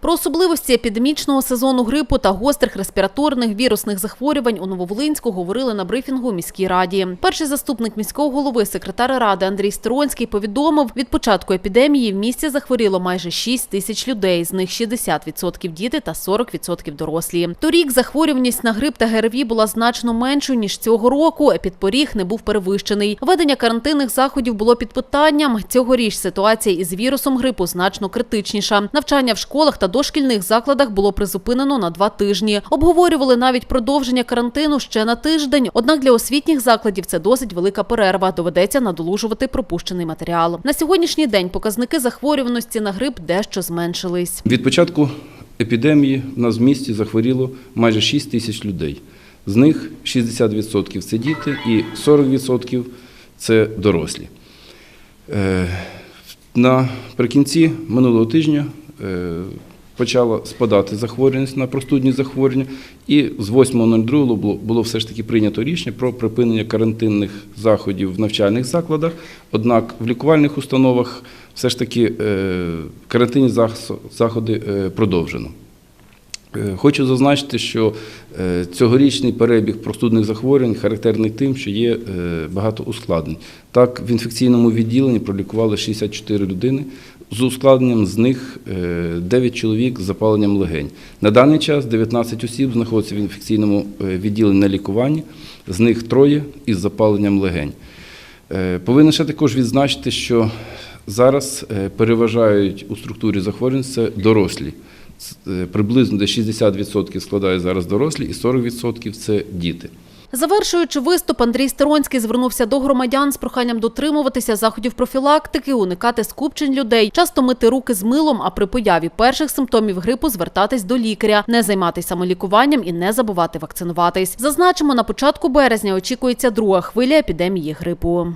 Про особливості епідемічного сезону грипу та гострих респіраторних вірусних захворювань у Нововолинську говорили на брифінгу у міській раді. Перший заступник міського голови, секретар ради Андрій Стеронський повідомив, від початку епідемії в місті захворіло майже 6 тисяч людей, з них 60% діти та 40% дорослі. Торік захворюваність на грип та ГРВІ була значно меншою ніж цього року. Епідпоріг не був перевищений. Введення карантинних заходів було під питанням. Цьогоріч ситуація із вірусом грипу значно критичніша. Навчання в школах та дошкільних закладах було призупинено на два тижні. Обговорювали навіть продовження карантину ще на тиждень. Однак для освітніх закладів це досить велика перерва. Доведеться надолужувати пропущений матеріал. На сьогоднішній день показники захворюваності на грип дещо зменшились. Від початку епідемії в нас в місті захворіло майже 6 тисяч людей. З них 60% це діти і 40% це дорослі. Е, Наприкінці минулого тижня е, почала спадати захворюваність на простудні захворювання, і з 8.02 було, було все ж таки прийнято рішення про припинення карантинних заходів в навчальних закладах. Однак в лікувальних установах все ж таки е, карантинні заходи е, продовжено. Е, Хочу зазначити, що цьогорічний перебіг простудних захворювань характерний тим, що є багато ускладнень. Так, в інфекційному відділенні пролікували 64 людини. З ускладненням з них е, 9 чоловік з запаленням легень. На даний час 19 осіб знаходяться в інфекційному е, відділенні на лікуванні, з них троє із запаленням легень. Е, Повинен ще також відзначити, що зараз е, переважають у структурі захворювань дорослі. Е, Приблизно десь 60% складає зараз дорослі і 40% це діти. Завершуючи виступ, Андрій Стеронський звернувся до громадян з проханням дотримуватися заходів профілактики, уникати скупчень людей, часто мити руки з милом, а при появі перших симптомів грипу звертатись до лікаря, не займатися самолікуванням і не забувати вакцинуватись. Зазначимо, на початку березня очікується друга хвиля епідемії грипу.